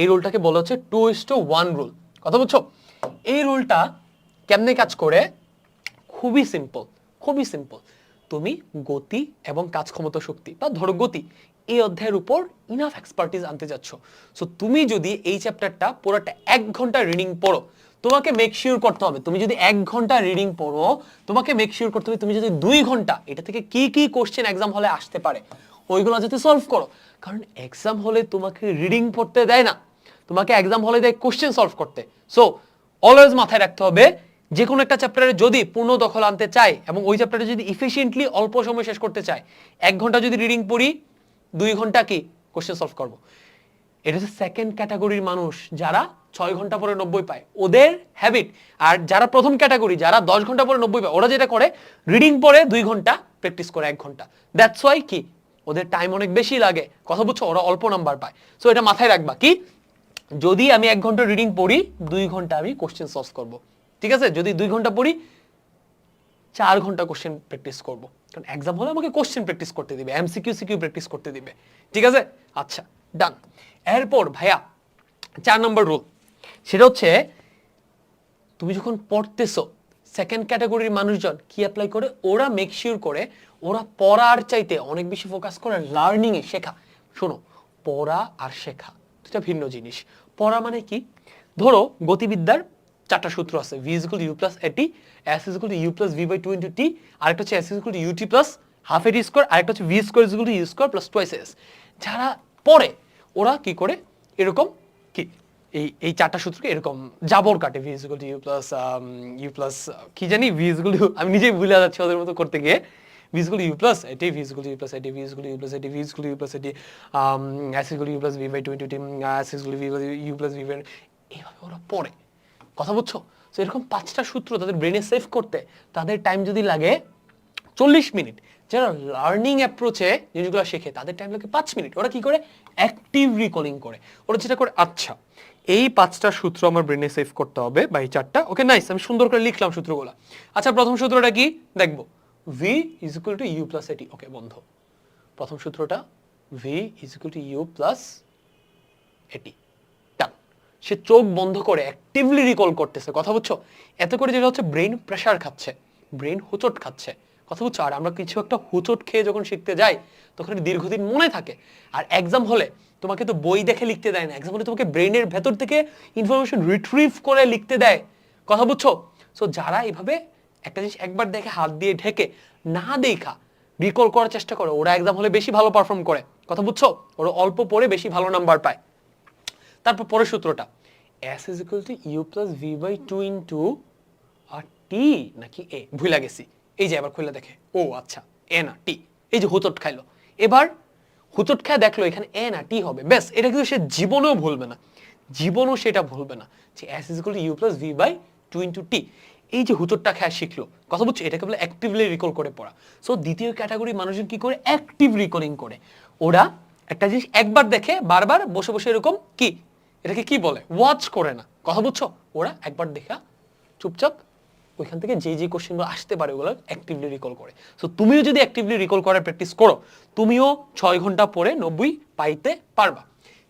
এই রুলটাকে বলা হচ্ছে two is to one rule কথা বুঝছ? এই রুলটা কেমনে কাজ করে? খুবই সিম্পল খুবই সিম্পল তুমি গতি এবং কাজ ক্ষমতা শক্তি, বা ধরো গতি, এই অধ্যায়ের উপর ইনাফ এক্সপার্টিস আনতে যাচ্ছ। সো তুমি যদি এই চ্যাপ্টারটা পুরোটা এক ঘণ্টা রিডিং পড়ো, তোমাকে মেক শিওর করতে হবে। তুমি যদি এক ঘণ্টা রিডিং পড়ো, তোমাকে মেক শিওর করতে হবে তুমি যদি দুই ঘণ্টা, এটা থেকে কি কি কোশ্চেন এক্সাম হলে আসতে পারে। ওইগুলো যাতে সলভ করো। কারণ এক্সাম হলে তোমাকে রিডিং পড়তে দেয় না। তোমাকে এক্সাম হলে দেয় কোশ্চেন সলভ করতে। সো অলওয়েজ মাথায় রাখতে হবে যে কোনো একটা চ্যাপ্টারে যদি পূর্ণ দখল আনতে চাই এবং ওই চ্যাপ্টারে যদি ইফিসিয়েন্টলি অল্প সময় শেষ করতে চাই এক ঘণ্টা যদি রিডিং পড়ি, দুই ঘণ্টা কি? কোশ্চেন সলভ করব। এটা হচ্ছে সেকেন্ড ক্যাটাগরির মানুষ যারা ছয় ঘণ্টা পরে নব্বই পায়। ওদের হ্যাবিট আর যারা প্রথম ক্যাটাগরি যারা দশ ঘণ্টা পরে নব্বই পায়, ওরা যেটা করে রিডিং পরে দুই ঘণ্টা প্র্যাকটিস করে এক ঘণ্টা। দ্যাটস ওয়াই কি? ওদের টাইম অনেক বেশি লাগে। কথা বুঝছ? ওরা অল্প নাম্বার পায়। সো এটা মাথায় রাখবা। কি? যদি আমি এক ঘণ্টা রিডিং পড়ি, দুই ঘণ্টা আমি কোশ্চেন সলভ করব। ঠিক আছে? যদি দুই ঘণ্টা পড়ি, চার ঘণ্টা কোশ্চেন প্র্যাকটিস করব। কারণ এক্সাম হলে আমাকে কোশ্চেন প্র্যাকটিস করতে দিবে এমসিকিউ সিকিউ প্র্যাকটিস করতে দিবে। ঠিক আছে? আচ্ছা ডান এরপর, ভাইয়া, চার নম্বর রুল সেটা হচ্ছে, তুমি যখন পড়তেছো সেকেন্ড ক্যাটাগরির মানুষজন কি অ্যাপ্লাই করে? ওরা মেক শিওর করে, ওরা পড়ার চাইতে অনেক বেশি ফোকাস করে লার্নিং এ শেখা। শোনো, পড়া আর শেখা দুটা ভিন্ন জিনিস। পড়া মানে কি? ধরো, গতিবিদ্যার চারটা সূত্র আছে V is U plus A T S is U plus V by two into T আরেকটা হচ্ছে S is U T plus half A T square আরেকটা হচ্ছে V square is U square plus twice S যারা পড়ে, ওরা কি করে? এরকম কি? এই এই চারটা সূত্রকে এরকম জাবর কাটে V is U plus U plus কি জানি ভি ইজ আমি নিজেই ভুলে যাচ্ছি ওদের মতো করতে গিয়ে। V is U plus A T V is U plus A T V is U plus A T V is U plus A T S is U plus V by twenty T S is U plus V by এইভাবে ওরা পড়ে। কথা বুঝছ? তো এরকম পাঁচটা সূত্র তাদের ব্রেনে সেভ করতে তাদের টাইম যদি লাগে চল্লিশ মিনিট। যারা লার্নিং অ্যাপ্রোচে জিনিসগুলো শেখে, তাদের টাইম লাগে পাঁচ মিনিট। ওরা কি করে? অ্যাক্টিভ রিকলিং করে। ওরা যেটা করে আচ্ছা এই পাঁচটা সূত্র আমার ব্রেনে সেভ করতে হবে বা এই চারটা। ওকে নাইস আমি সুন্দর করে লিখলাম সূত্রগুলো। আচ্ছা প্রথম সূত্রটা কি? দেখব। V is equal to U plus A T okay বন্ধ। প্রথম সূত্রটা V is equal to U plus A T সে চোখ বন্ধ করে অ্যাক্টিভলি রিকল করতেছে। কথা বুঝছ? এত করে যেটা হচ্ছে ব্রেন প্রেশার খাচ্ছে। ব্রেন হোঁচট খাচ্ছে। কথা বুঝছ আর আমরা কিছু একটা হোঁচট খেয়ে যখন শিখতে যাই, তখন দীর্ঘদিন মনে থাকে। আর এক্সাম হলে তোমাকে তো বই দেখে লিখতে দেয় না। এক্সাম হলে তোমাকে ব্রেনের ভেতর থেকে ইনফরমেশন রিট্রিভ করে লিখতে দেয়। কথা বুঝছ? সো যারা এভাবে একটা জিনিস একবার দেখে হাত দিয়ে ঢেকে না দেখা রিকল করার চেষ্টা করে। ওরা এক্সাম হলে বেশি ভালো পারফর্ম করে। কথা বুঝছ? ওরা অল্প পড়ে বেশি ভালো নাম্বার পায়। তারপর পরের সূত্রটা। S is equal to U plus V by two into R T নাকি এ ভুলে গেছি। এই যে এবার খুলে দেখে। ও আচ্ছা এ না, টি। এই যে হুচট খাইলো। এবার হুচট খায় দেখল এখানে এ না, টি হবে। ব্যাস, এটা কিন্তু সে জীবনেও ভুলবে না। জীবনও সেটা ভুলবে না যে S is equal to U plus V by two into T এই যে হুচটটা খায় শিখলো, কথা বুঝছ এটাকে বলে অ্যাক্টিভলি রিকল করে পড়া। সো দ্বিতীয় ক্যাটাগরি মানুষজন কি করে? অ্যাক্টিভ রিকলিং করে। ওরা একটা জিনিস একবার দেখে, বারবার বসে বসে এরকম কি? এটাকে কি বলে? ওয়াচ করে না। কথা বুঝছ ওরা একবার দেখা, চুপচাপ ওইখান থেকে যে যে কোশ্চেনগুলো আসতে পারে ওগুলো অ্যাক্টিভলি রিকল করে। সো তুমিও যদি অ্যাক্টিভলি রিকল করার প্র্যাকটিস করো, তুমিও ছয় ঘণ্টা পরে নব্বই পাইতে পারবা।